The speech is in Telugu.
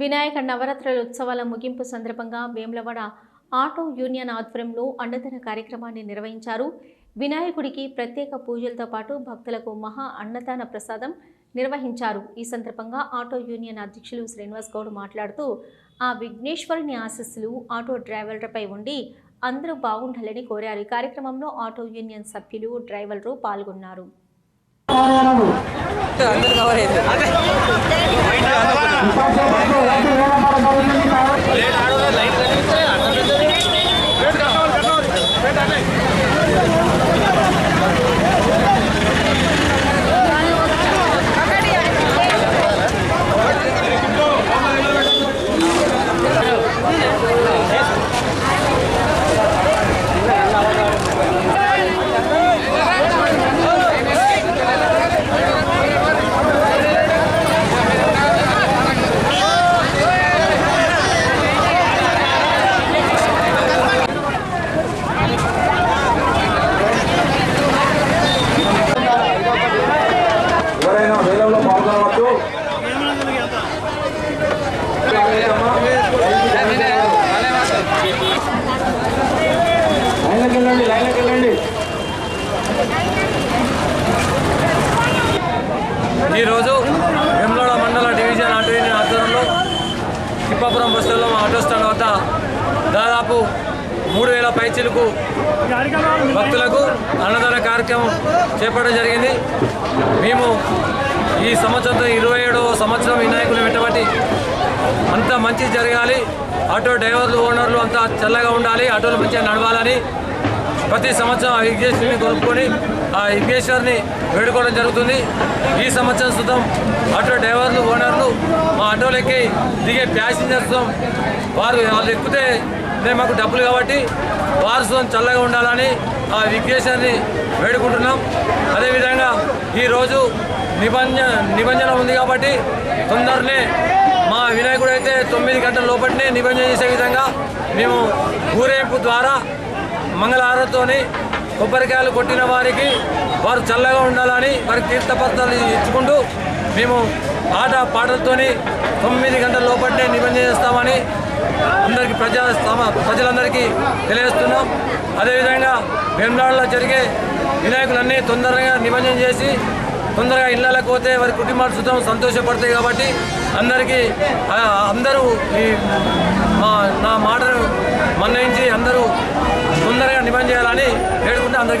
వినాయక నవరాత్రుల ఉత్సవాల ముగింపు సందర్భంగా వేములవాడ ఆటో యూనియన్ ఆధ్వర్యంలో అన్నదాన కార్యక్రమాన్ని నిర్వహించారు. వినాయకుడికి ప్రత్యేక పూజలతో పాటు భక్తులకు మహా అన్నదాన ప్రసాదం నిర్వహించారు. ఈ సందర్భంగా ఆటో యూనియన్ అధ్యక్షులు శ్రీనివాస్ గౌడ్ మాట్లాడుతూ ఆ విఘ్నేశ్వరుని ఆశస్సులు ఆటో డ్రైవర్లపై ఉండి అందరూ బాగుండాలని కోరారు. ఈ కార్యక్రమంలో ఆటో యూనియన్ సభ్యులు డ్రైవర్లు పాల్గొన్నారు. అందరు ఈరోజు వెమ్లోడ మండల డివిజన్ ఆటో యూనియన్ ఆధ్వర్యంలో తిప్పాపురం బస్సులో మా ఆటో స్టాండ్ వద్ద దాదాపు మూడు వేల పైచీలకు భక్తులకు అన్నదాన కార్యక్రమం చేపట్టడం జరిగింది. మేము ఈ సంవత్సరంతో ఇరవై ఏడవ సంవత్సరం వినాయకులు పెట్టబట్టి అంతా మంచి జరగాలి. ఆటో డ్రైవర్లు ఓనర్లు అంతా చల్లగా ఉండాలి. ఆటోలు మంచిగా నడవాలని ప్రతి సంవత్సరం ఆ కొనుక్కొని విఘ్నేశ్వరిని వేడుకోవడం జరుగుతుంది. ఈ సంవత్సరం సుతం ఆటో డ్రైవర్లు ఓనర్లు మా ఆటోలెక్కి దిగే ప్యాసింజర్స్ వారు వాళ్ళు ఎక్కితే మేము మాకు డబ్బులు కాబట్టి వారు సుతం చల్లగా ఉండాలని ఆ విఘ్నేశ్వరిని వేడుకుంటున్నాం. అదేవిధంగా ఈరోజు నిబంధన నిబంధన ఉంది కాబట్టి తొందరనే మా వినాయకుడు అయితే తొమ్మిది గంటల లోపలనే నిబంధన చేసే విధంగా మేము ఊరేంపు ద్వారా మంగళహారతోని కొబ్బరికాయలు కొట్టిన వారికి వారు చల్లగా ఉండాలని వారికి తీర్థపత్రాలు ఇచ్చుకుంటూ మేము ఆట పాటలతోని తొమ్మిది గంటల లోపలనే నిబంధన చేస్తామని అందరికీ ప్రజా సమ- ప్రజలందరికీ తెలియజేస్తున్నాం. అదేవిధంగా వేమనాడులో జరిగే వినాయకులన్నీ తొందరగా నిబంధన చేసి తొందరగా ఇళ్ళకు పోతే వారి కుటుంబాలు సుతం సంతోషపడతాయి కాబట్టి అందరికీ అందరూ ఈ మా నా మాటను మన్నయించి అందరూ తొందరగా నిబంధన చేయాలని వేడుకుంటే అందరికీ